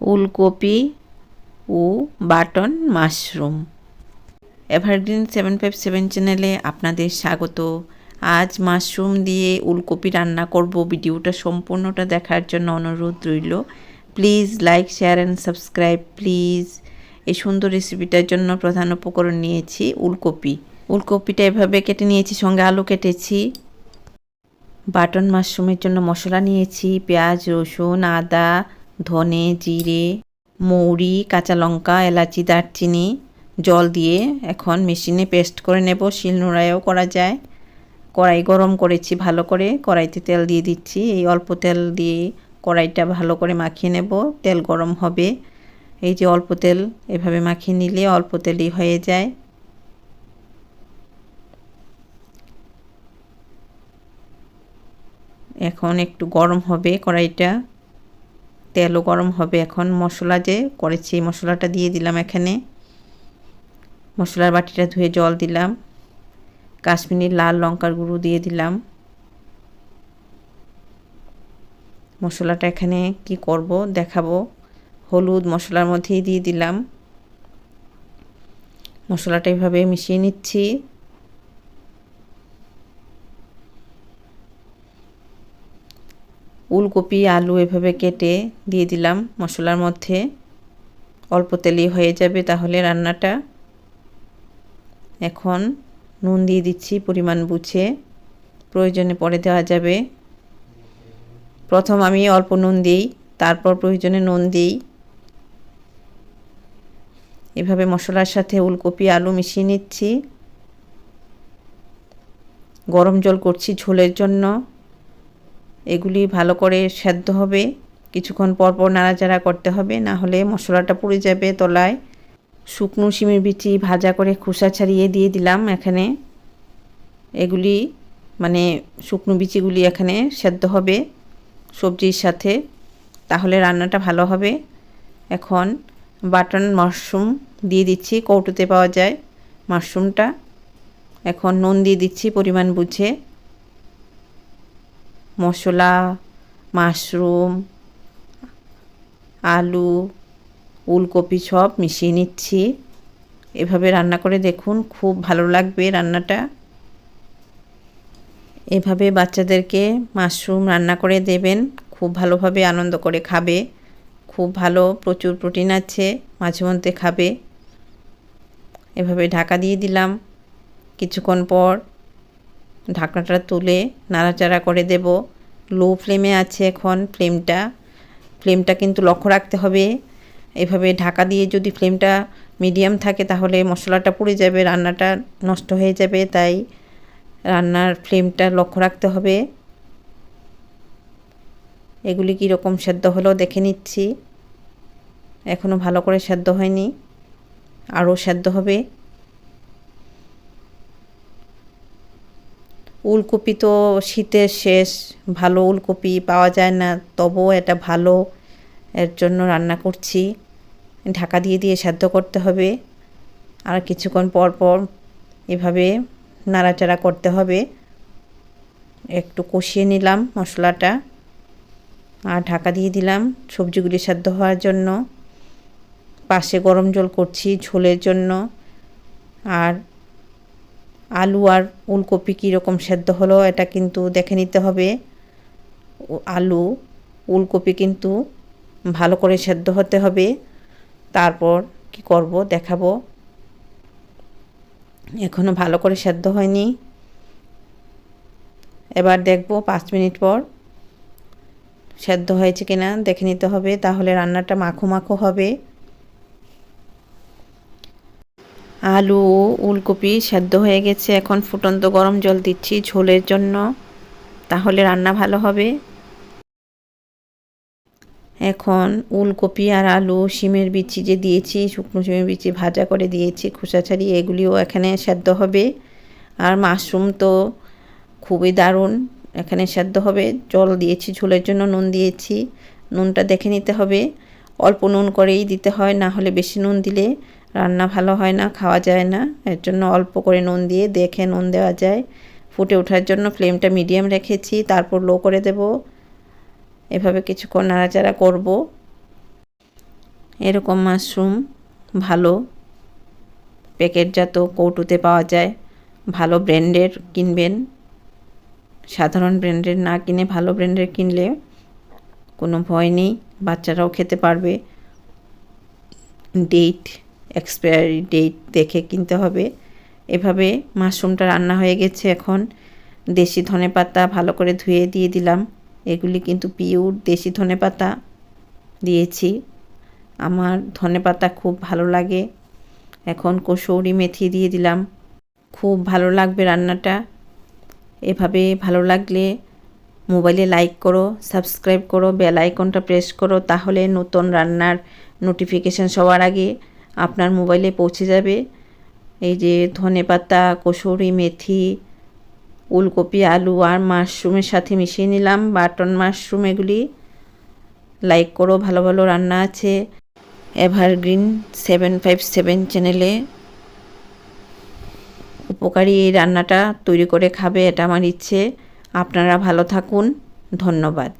উলকপি ও button mushroom. Evergreen seven five seven চ্যানেলে আপনাদের স্বাগত। আজ মাশরুম দিয়ে উলকপি রান্না করব। ভিডিওটা সম্পূর্ণটা দেখার জন্য অনুরোধ রইল। Please like, share and subscribe, please. এই সুন্দর রেসিপিটার জন্য প্রধান উপকরণ নিয়েছি উলকপি। উলকপিটা এভাবে কেটে নিয়েছি, সঙ্গে আলু কেটেছি। বাটন মাশরুমের জন্য মশলা নিয়েছি, পেঁয়াজ, রসুন, আদা ধনে, জিরে, মৌরি, কাঁচা লঙ্কা, এলাচি, দারচিনি জল দিয়ে এখন মেশিনে পেস্ট করে নেব। শিলনোড়ায়ও করা যায়। কড়াই গরম করেছি ভালো করে। কড়াইতে তেল দিয়ে দিচ্ছি। এই অল্প তেল দিয়ে কড়াইটা ভালো করে মাখিয়ে নেব। তেল গরম হবে। এই যে অল্প তেল এভাবে মাখিয়ে নিলে অল্প তেলই হয়ে যায়। এখন একটু গরম হবে কড়াইটা। তেলও গরম হবে। এখন মশলা যে করেছি মশলাটা দিয়ে দিলাম এখানে। মশলার বাটিটা ধুয়ে জল দিলাম। কাশ্মীরি লাল লঙ্কার গুঁড়ো দিয়ে দিলাম। মশলাটা এখানে কি করব দেখাবো। হলুদ মশলার মধ্যেই দিয়ে দিলাম। মশলাটা এভাবে মিশিয়ে নিচ্ছি। উলকপি, আলু এভাবে কেটে দিয়ে দিলাম মশলার মধ্যে। অল্প তেলই হয়ে যাবে তাহলে রান্নাটা। এখন নুন দিয়ে দিচ্ছি পরিমাণ বুঝে। প্রয়োজনে পরে দেওয়া যাবে। প্রথম আমি অল্প নুন দিই, তারপর প্রয়োজনে নুন দিই। এভাবে মশলার সাথে উলকপি, আলু মিশিয়ে নিচ্ছি। গরম জল করছি ঝোলের জন্য। এগুলি ভালো করে সেদ্ধ হবে। কিছুক্ষণ পর পর নাড়াচাড়া করতে হবে। না হলে মশলাটা পুড়ে যাবে তলায়। শুকনো শিমের বিচি ভাজা করে খোসা ছাড়িয়ে দিয়ে দিলাম এখানে। এগুলি মানে শুকনো বিচিগুলি এখানে সেদ্ধ হবে সবজির সাথে। তাহলে রান্নাটা ভালো হবে। এখন বাটন মাশরুম দিয়ে দিচ্ছি, কৌটোতে পাওয়া যায় মাশরুমটা। এখন নুন দিয়ে দিচ্ছি পরিমাণ বুঝে। মশলা, মাশরুম, আলু, উলকপি সব মিশিয়ে নিচ্ছি। এভাবে রান্না করে দেখুন, খুব ভালো লাগবে রান্নাটা। এভাবে বাচ্চাদেরকে মাশরুম রান্না করে দেবেন, খুব ভালোভাবে আনন্দ করে খাবে। খুব ভালো প্রচুর প্রোটিন আছে, মাঝে মধ্যে খাবে। এভাবে ঢাকা দিয়ে দিলাম। কিছুক্ষণ পর ঢাকনাটা তুলে নাড়াচাড়া করে দেব। লো ফ্লেমে আছে এখন ফ্লেমটা ফ্লেমটা কিন্তু লক্ষ্য রাখতে হবে। এভাবে ঢাকা দিয়ে যদি ফ্লেমটা মিডিয়াম থাকে তাহলে মশলাটা পুড়ে যাবে, রান্নাটা নষ্ট হয়ে যাবে, তাই রান্নার ফ্লেমটা লক্ষ্য রাখতে হবে। এগুলি কীরকম সেদ্ধ হলো দেখে নিচ্ছি। এখনও ভালো করে সেদ্ধ হয়নি। আরও সেদ্ধ হবে। উলকপি তো শীতের শেষ, ভালো উলকপি পাওয়া যায় না, তবুও এটা ভালো। এর জন্য রান্না করছি। ঢাকা দিয়ে দিয়ে সেদ্ধ করতে হবে। আর কিছুক্ষণ পর পর এভাবে নাড়াচাড়া করতে হবে। একটু কষিয়ে নিলাম মশলাটা। আর ঢাকা দিয়ে দিলাম সবজিগুলি সেদ্ধ হওয়ার জন্য। পাশে গরম জল করছি ঝোলের জন্য। আর আলু আর উলকপি কীরকম সেদ্ধ হলো, এটা কিন্তু দেখে নিতে হবে। আলু উলকপি কিন্তু ভালো করে সেদ্ধ হতে হবে। তারপর কি করব দেখাবো। এখনও ভালো করে সেদ্ধ হয়নি। এবার দেখব পাঁচ মিনিট পর সেদ্ধ হয়েছে কিনা, দেখে নিতে হবে। তাহলে রান্নাটা মাখো মাখো হবে। আলু উলকপি সেদ্ধ হয়ে গেছে। এখন ফুটন্ত গরম জল দিচ্ছি ঝোলের জন্য। তাহলে রান্না ভালো হবে। এখন উলকপি আর আলু, শিমের বিচি যে দিয়েছি, শুকনো শিমের বিচি ভাজা করে দিয়েছি, খোসা ছাড়িয়ে এগুলিও এখানে সেদ্ধ হবে। আর মাশরুম তো খুবই দারুণ, এখানে সেদ্ধ হবে। জল দিয়েছি, ঝোলের জন্য নুন দিয়েছি। নুনটা দেখে নিতে হবে। অল্প নুন করেই দিতে হয়, না হলে বেশি নুন দিলে রান্না ভালো হয় না, খাওয়া যায় না। এর জন্য অল্প করে নুন দিয়ে দেখে নুন দেওয়া যায়। ফুটে ওঠার জন্য ফ্লেমটা মিডিয়াম রেখেছি, তারপর লো করে দেব। এভাবে কিছুক্ষণ নাড়াচাড়া করব। এরকম মাশরুম ভালো প্যাকেটজাত কৌটুতে পাওয়া যায়। ভালো ব্র্যান্ডের কিনবেন। সাধারণ ব্র্যান্ডের না কিনে ভালো ব্র্যান্ডের কিনলে কোনো ভয় নেই, বাচ্চারাও খেতে পারবে। ডেট এক্সপায়ারি ডেট দেখে কিনতে হবে। এভাবে মাশরুমটা রান্না হয়ে গেছে এখন। দেশি ধনে পাতা ভালো করে ধুয়ে দিয়ে দিলাম। এগুলি কিন্তু পিওর দেশি ধনে পাতা দিয়েছি। আমার ধনে পাতা খুব ভালো লাগে। এখন কসৌরি মেথি দিয়ে দিলাম। খুব ভালো লাগবে রান্নাটা। এভাবে ভালো লাগলে মোবাইলে লাইক করো, সাবস্ক্রাইব করো, বেল আইকনটা প্রেস করো, তাহলে নতুন রান্নার নোটিফিকেশান সবার আগে। আপনার মোবাইলে পৌঁছে যাবে। এই যে ধনে পাতা, কসুরি, মেথি উলকপি আলু আর মাশরুমের সাথে মিশিয়ে নিলাম। বাটন মাশরুম এগুলি লাইক করো, ভালো ভালো রান্না আছে। এভারগ্রিন সেভেন ফাইভ সেভেন চ্যানেলে উপকারী এই রান্নাটা তৈরি করে খাবে, এটা আমার ইচ্ছে। আপনারা ভালো থাকুন, ধন্যবাদ।